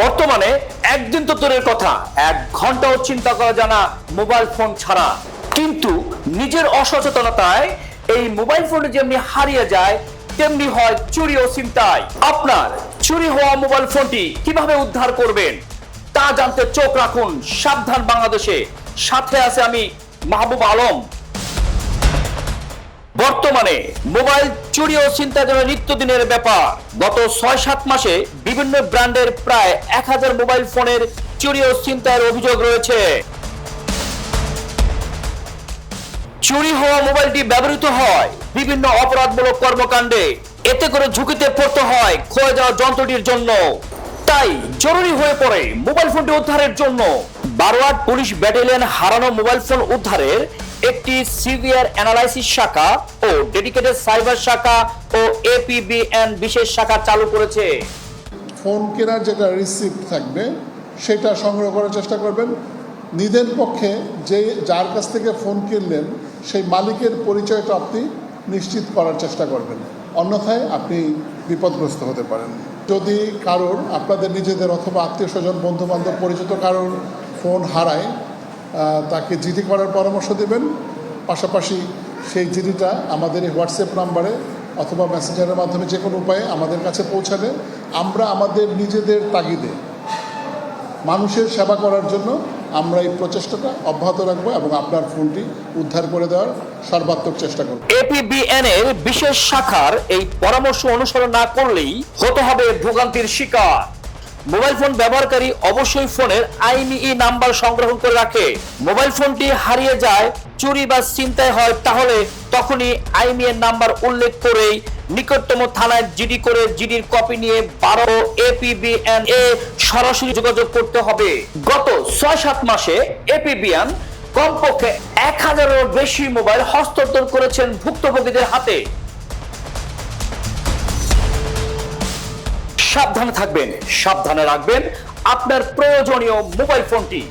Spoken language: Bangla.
বর্তমানে একদিন তো দূরের কথা। এক ঘন্টাও চিন্তা করা জানা মোবাইল ফোন ছাড়া। কিন্তু নিজের অসচেতনতায় এই মোবাইল ফোনে যেমনি হারিয়ে যায়, তেমনি হয় চুরি ও চিন্তায় আপনার চুরি হওয়া মোবাইল ফোনটি কীভাবে উদ্ধার করবেন, তা জানতে চোখ রাখুন সাবধান বাংলাদেশে। সাথে আছে আমি মাহবুব আলম। বর্তমানে মোবাইল চুরি ও চিন্তা যেন নিত্যদিনের ব্যাপার, গত ছয় সাত মাসে বিভিন্ন ব্র্যান্ডের প্রায় এক হাজার মোবাইল ফোনের চুরি ও চিন্তার অভিযোগ রয়েছে। চুরি হওয়া মোবাইলটি ব্যবহৃত হয় বিভিন্ন অপরাধমূলক কর্মকাণ্ডে। এতে করে ঝুঁকিতে পড়তে হয় ক্ষয়ে যাওয়া যন্ত্রটির জন্য। তাই জরুরি হয়ে পড়ে মোবাইল ফোনটি উদ্ধারের জন্য। বারোয়ার পুলিশ ব্যাটালিয়ন হারানো মোবাইল ফোন উদ্ধারের একটি সিভিয়ার অ্যানালাইসিস শাখা ও ডেডিকেটেড সাইবার শাখা ও এপিবিএন বিশেষ শাখা চালু করেছে। ফোন কেনার যেটা রিসিপ্ট থাকবে, সেটা সংগ্রহ করার চেষ্টা করবেন। নিজের পক্ষে যে, যার কাছ থেকে ফোন কিনলেন, সেই মালিকের পরিচয়টা আপনি নিশ্চিত করার চেষ্টা করবেন। অন্যথায় আপনি বিপদগ্রস্ত হতে পারেন। যদি কারোর, আপনাদের নিজেদের অথবা আত্মীয় স্বজন বন্ধু বান্ধব পরিচিত কারোর ফোন হারায় তাকে জিডি করার পরামর্শ দেবেন। পাশাপাশি সেই জিডিটা আমাদের এই হোয়াটসঅ্যাপ নাম্বারে অথবা মেসেঞ্জারের মাধ্যমে যে কোনো উপায়ে আমাদের কাছে পৌঁছালে আমরা আমাদের নিজেদের তাগিদে মানুষের সেবা করার জন্য আমরা এই প্রচেষ্টাটা অব্যাহত রাখব এবং আপনার ফোনটি উদ্ধার করে দেওয়ার সর্বাত্মক চেষ্টা করব। এপিবিএন এর বিশেষ শাখার এই পরামর্শ অনুসরণ না করলেই হতে হবে ভোগান্তির শিকার। মোবাইল ফোন ব্যবহারকারী অবশ্যই ফোনের আইনিই নাম্বার সংগ্রহ করে রাখে। মোবাইল ফোনটি হারিয়ে যায়, চুরি বা চিন্তায় হয়, তাহলে তখনই আইমিএর নাম্বার উল্লেখ করেই নিকটতম থানায় জিডি করে জিডির কপি নিয়ে বারো এপিবিএন এ সরাসরি যোগাযোগ করতে হবে। গত ছয় সাত মাসে এপিবিএন কমপক্ষে এক হাজারেরও বেশি মোবাইল হস্তান্তর করেছেন ভুক্তভোগীদের হাতে। সাবধানে থাকবেন, সাবধানে রাখবেন আপনার প্রয়োজনীয় মোবাইল ফোনটি।